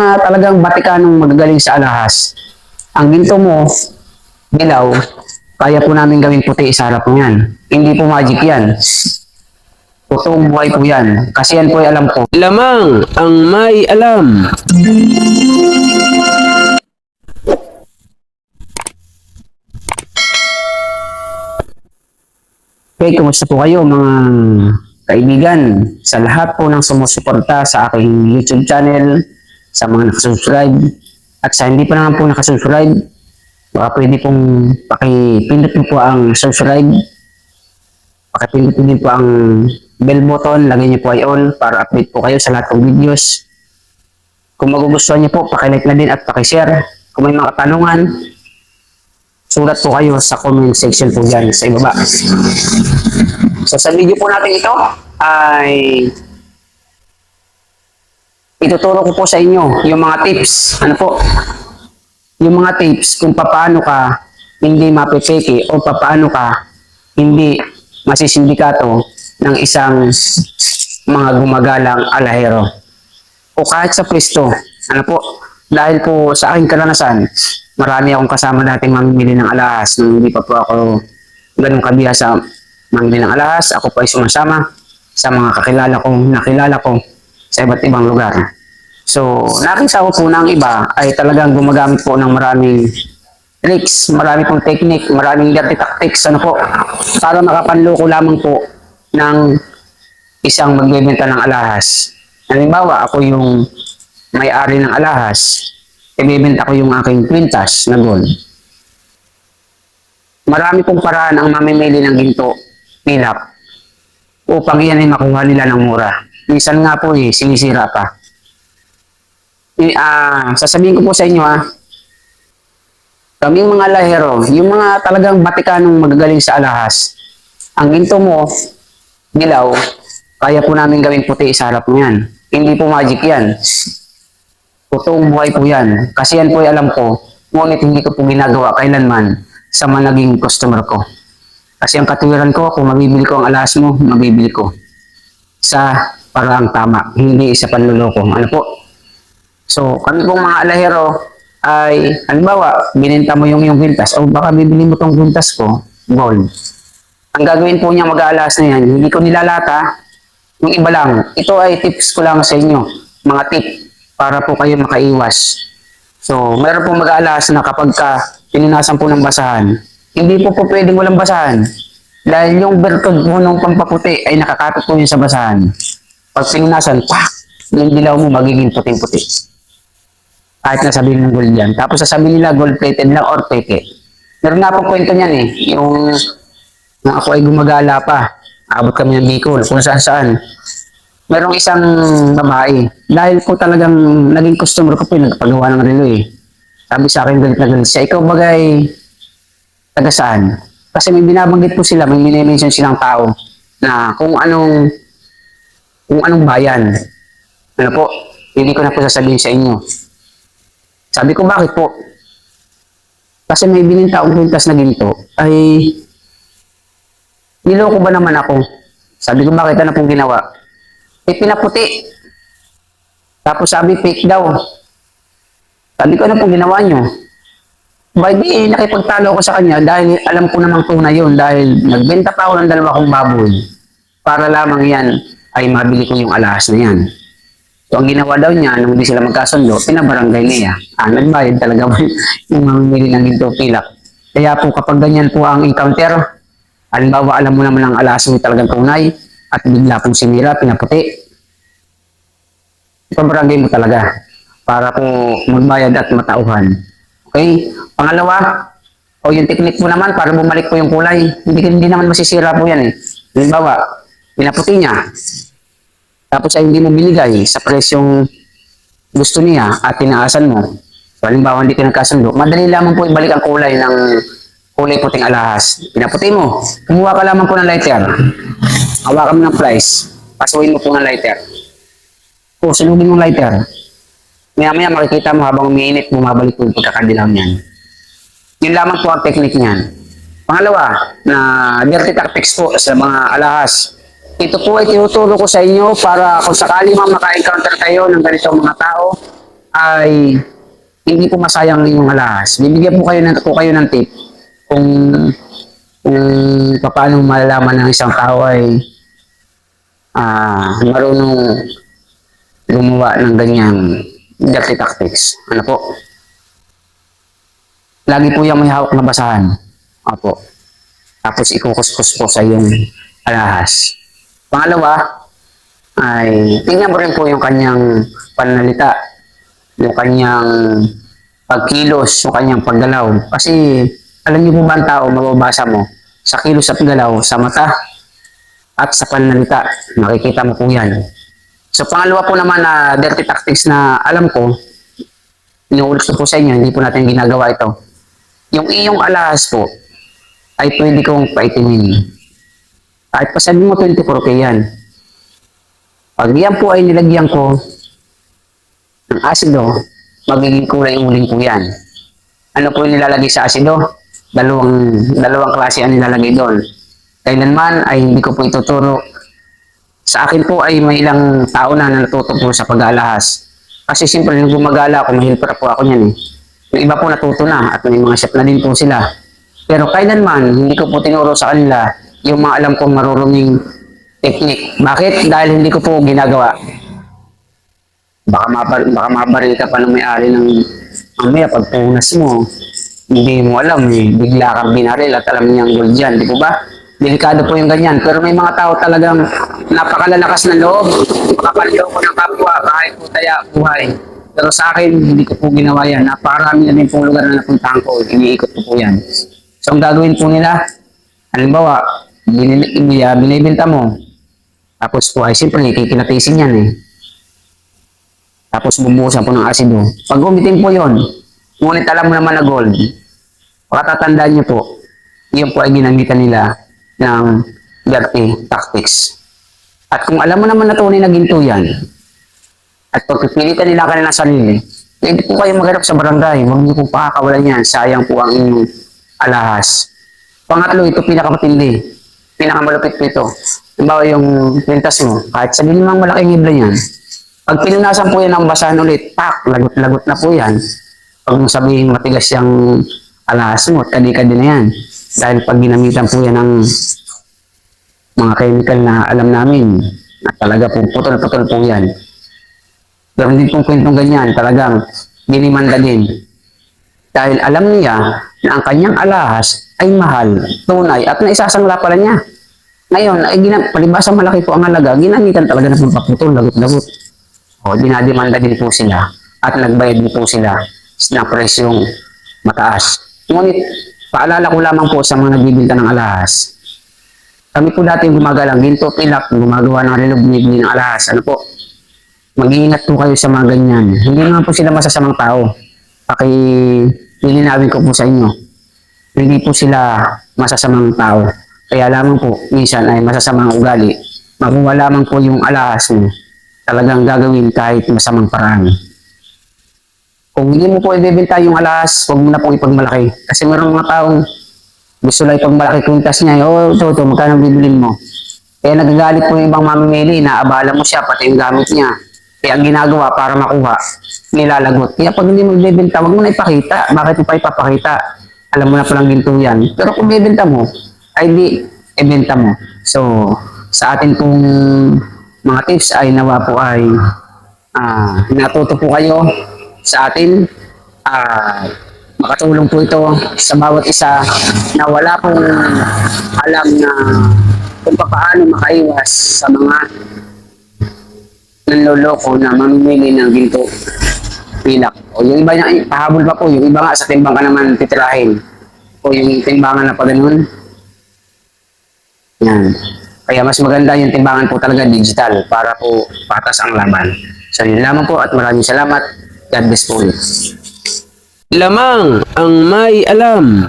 mga talagang batikanong magagaling sa alahas. Ang ginto mo, dilaw, kaya po namin gawing puti sa harap mo yan. Hindi po magic yan. Totoong buhay po yan. Kasi yan po ay alam ko. Lamang ang may alam. Okay, kumusta po kayo mga kaibigan? Sa lahat po ng sumusuporta sa aking YouTube channel, sa mga nakasubscribe, at sa hindi pa naman po nakasubscribe, baka pwede pong pakipindot niyo po ang subscribe, pakipindot niyo po ang bell button, lagay niyo po ay all para update po kayo sa lahat ng videos. Kung magugustuhan niyo po, pakilike na din at pakishare. Kung may mga katanungan, sulat po kayo sa comment section po dyan sa ibaba. So sa video po natin ito ay ituturo ko po sa inyo yung mga tips. Ano po? Yung mga tips kung paano ka hindi mapipeke o paano ka hindi masisindikato ng isang mga gumagalang alahero. O kahit sa pwesto. Ano po? Dahil po sa aking karanasan, marami akong kasama dating mamimili ng alahas nung hindi pa po ako ganun kabiya sa mamili ng alahas. Ako po ay sumasama sa mga kakilala kong nakilala ko sa iba't ibang lugar. So, nakita ko po ng iba ay talagang gumagamit po ng maraming tricks, marami pong technique, maraming dirty tactics, ano po, para makapanloko lamang po ng isang magbebenta ng alahas. Halimbawa, ako yung may-ari ng alahas, ibebenta ko yung aking kwintas na gold. Marami pong paraan ang mamimili ng ginto, pilak, upang iyan ay makuha nila ng mura. Minsan nga po eh, sinisira pa. Eh, ah, sasabihin ko po sa inyo ah, kaming mga lahero, yung mga talagang batikanong magagaling sa alahas, ang ginto mo, dilaw, kaya po namin gawing puti sa harap mo yan. Hindi po magic yan. Totoong buhay po yan. Kasi yan po ay alam ko, ngunit hindi ko po ginagawa kailanman sa mga naging customer ko. Kasi ang katuwiran ko, kung mabibili ko ang alas mo, mabibili ko. Sa paraang tama, hindi sa panluloko. Ano po? So, kami pong mga alahero ay, halimbawa, binenta mo yung yung kwintas, o baka bibili mo tong kwintas ko, gold. Ang gagawin po niya mag-aalas na yan, hindi ko nilalata, yung iba lang. Ito ay tips ko lang sa inyo, mga tip, para po kayo makaiwas. So, meron pong mag-aalas na kapag ka pinunasan po ng basahan, hindi po po pwedeng walang basahan. Dahil yung bertod po ng pampaputi ay nakakapit po yun sa basahan. Pag pinunasan, pak! Yung dilaw mo magiging puting-puti. Kahit na sabihin ng gold yan. Tapos sasabihin nila gold plated lang or peke. Meron nga po kwento niyan eh. Yung na ako ay gumagala pa. Abot kami ng Bicol, kung saan saan. Merong isang babae. Dahil po talagang naging customer ko po yung nagpagawa ng relo eh. Sabi sa akin, galit na galit siya. Ikaw bagay, taga saan? Kasi may binabanggit po sila, may minimension silang tao na kung anong kung anong bayan. Ano po, hindi ko na po sasabihin sa inyo. Sabi ko, bakit po? Kasi may bininta akong kwintas na ginto, ay niloko ba naman ako? Sabi ko, bakit ano pong ginawa? Eh, pinaputi. Tapos sabi, fake daw. Sabi ko, ano pong ginawa nyo? By the nakipagtalo ako sa kanya dahil alam ko namang tunay yun dahil nagbenta pa ako ng dalawa kong baboy para lamang yan ay mabili ko yung alahas na yan. So, ang ginawa daw niya, nung hindi sila magkasundo, pinabarangay niya. Ah, nagbayad talaga yung mamimili ng ginto pilak. Kaya po, kapag ganyan po ang encounter, halimbawa, alam mo naman ang alahas mo talagang tunay, at bigla pong sinira, pinaputi, ipabarangay mo talaga para po magbayad at matauhan. Okay? Pangalawa, o yung technique mo naman para bumalik po yung kulay. Hindi, hindi naman masisira po yan eh. Halimbawa, pinaputi niya, tapos ay hindi mo binigay sa presyong gusto niya at tinaasan mo. Halimbawa, hindi ka nagkasundo, madali lamang po ibalik ang kulay ng kulay puting alahas. Pinaputi mo. Kumuha ka lamang po ng lighter. Hawakan mo ng price. Pasuhin mo po ng lighter. O, sunugin mo ng lighter. Maya-maya makikita mo habang umiinit, bumabalik po yung pagkakadilaw niyan. Yun lamang po ang technique niyan. Pangalawa, na dirty tactics po sa mga alahas. Ito po ay tinuturo ko sa inyo para kung sakali man maka-encounter kayo ng ganitong mga tao ay hindi po masayang yung alahas. Bibigyan po kayo ng, po kayo ng tip kung kung paano malalaman ng isang tao ay ah marunong gumawa ng ganyang dirty tactics. Ano po? Lagi po yung may hawak na basahan. Opo. Tapos ikukuskus po sa iyong alahas. Pangalawa, ay tingnan mo rin po yung kanyang pananalita, yung kanyang pagkilos, yung kanyang paggalaw. Kasi alam niyo po ba ang tao, mababasa mo, sa kilos at galaw, sa mata at sa pananalita, makikita mo po yan. So pangalawa po naman na dirty tactics na alam ko, inuulos ko po sa inyo, hindi po natin ginagawa ito. Yung iyong alahas po, ay pwede kong paitinin. Kahit pa mo 24K yan. Pag yan po ay nilagyan ko ng asido, magiging kulay uling po yan. Ano po yung nilalagay sa asido? Dalawang, dalawang klase ang nilalagay doon. Kailanman ay hindi ko po ituturo. Sa akin po ay may ilang tao na na natuto po sa pag-aalahas. Kasi siyempre nung gumagala ako, mahilper po ako niyan eh. Yung iba po natuto na at may mga chef na din po sila. Pero kailanman, hindi ko po tinuro sa kanila yung mga alam kong maruruming technique. Bakit? Dahil hindi ko po ginagawa. Baka, mabar baka mabaril ka pa ng may-ari ng mamaya pag punas mo. Hindi mo alam eh. Bigla kang binaril at alam niyang gold yan. Di po ba? Delikado po yung ganyan. Pero may mga tao talagang napakalalakas ng loob. Makakaliloko ng kapwa kahit po taya buhay. Pero sa akin, hindi ko po ginawa yan. Napakarami na din pong lugar na napuntahan ko. Iniikot ko po yan. So, ang gagawin po nila, halimbawa, binili, uh, binibenta mo. Tapos po ay siyempre, kikilatisin yan eh. Tapos bumuhusan po ng asido. Pag umitim po yon, ngunit alam mo naman na gold, makatatandaan niyo po, yun po ay ginamitan nila ng dirty tactics. At kung alam mo naman na tunay na ginto yan, at pagpipilitan nila kanilang sarili, hindi po kayo magharap sa barangay. Huwag niyo po pakakawalan yan. Sayang po ang inyong alahas. Pangatlo, ito pinakamatindi. Pinakamalupit po ito. Halimbawa yung pintas mo, kahit sabihin mo ang malaking ibla yan, pag pinunasan po yan ng basahan ulit, pak, lagot-lagot na po yan. Pag sabihin matigas yung alahas mo, kadi-kadi na yan. Dahil pag ginamitan po yan ng mga chemical na alam namin, na talaga po putol-putol po yan. Pero hindi pong kwentong ganyan, talagang dinimanda din. Dahil alam niya na ang kanyang alahas ay mahal, tunay, at naisasangla pala niya. Ngayon, ay ginam, palibasa malaki po ang halaga, ginamitan talaga ng pampaputol, lagot-lagot. O, dinademanda din po sila at nagbayad din po sila ng presyong mataas. Ngunit, paalala ko lamang po sa mga nagbibinta ng alahas. Kami po dati gumagalang ginto, pilak, gumagawa ng relog binibili ng alahas. Ano po? Mag-iingat po kayo sa mga ganyan. Hindi naman po sila masasamang tao. Paki, lilinawin ko po sa inyo. Hindi po sila masasamang tao. Kaya lamang po, minsan ay masasamang ugali. Makuha lamang po yung alahas mo talagang gagawin kahit masamang paraan. Kung hindi mo po ibebenta yung alas, huwag mo na pong ipagmalaki. Kasi meron mga taong gusto lang ipagmalaki kwintas niya. Oh, ito, magkano bibilin mo? Kaya nagagalit po yung ibang mamimili na abala mo siya, pati yung gamit niya. Kaya ang ginagawa para makuha, nilalagot. Kaya pag hindi mo ibebenta, huwag mo na ipakita. Bakit mo pa ipapakita? Alam mo na palang ginto yan. Pero kung bebenta mo, ay di, ibenta mo. So, sa atin pong mga tips ay nawa po ay ah, natuto po kayo sa atin. Ah, makatulong po ito sa bawat isa na wala pong alam na kung paano makaiwas sa mga nanloloko na mamimili ng ginto pilak. O yung iba niya, pahabol pa po, yung iba nga sa timbang ka naman titirahin. O yung timbangan na pa ganun. Yan. Kaya mas maganda yung timbangan po talaga digital para po patas ang laban. So yun lamang po at maraming salamat. God bless po ulit. Lamang ang may alam.